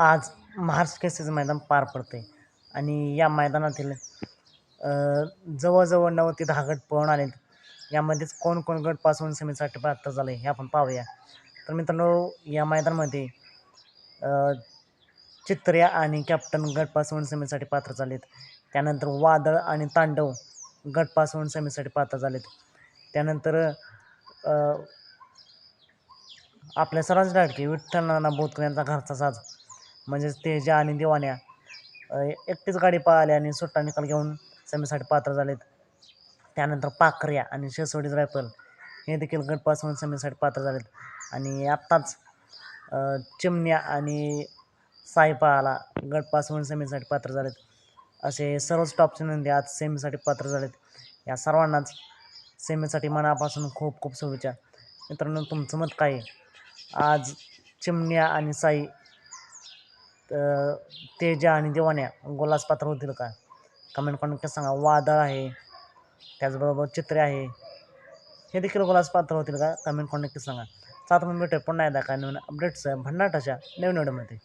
आज महाराष्ट्र केसरीचं मैदान पार पडते आणि या मैदानातील जवळजवळ नऊ ते दहा गट पळून आले यामध्येच कोण कोण गटपासून सेमीसाठी प्राप्त झाले हे आपण पाहूया. तर मित्रांनो या मैदानामध्ये चित्र्या आणि कॅप्टन गटपासून सेमीसाठी पात्र झालेत. त्यानंतर वादळ आणि तांडव गटपासून सेमीसाठी पात्र झालेत. त्यानंतर आपल्या सर्वांचे डाटके विठ्ठल नाना बोतकर यांचा घरचा साज म्हणजेच तेजा आणि दिवाण्या एकटीच गाडी पळाली आणि सुट्टा निकाल घेऊन सेमीसाठी पात्र झालेत. त्यानंतर पाखऱ्या आणि शेसवडीज रायफल हे देखील गटपासून सेमीसाठी पात्र झालेत. आणि आत्ताच चिमण्या आणि साईपाला गटपासून सेमीसाठी पात्र झालेत. असे सर्वच टॉपचे नंदी आज सेमीसाठी पात्र झालेत. या सर्वांनाच सेमीसाठी मनापासून खूप खूप शुभेच्छा. मित्रांनो तुमचं मत काय आहे? आज चिमण्या आणि साई तेजा आणि दिवाण्या गोलास पात्र होतील का? कमेंट करून नक्की सांगा. वादळ आहे त्याचबरोबर चित्रे आहे. हे देखील गोलास पात्र होतील का? कमेंट करून नक्की सांगा. सात मिनिट भेटूया पुन्हा एकदा काय नवीन अपडेट्स भंडाटाच्या नवीन व्हिडिओमध्ये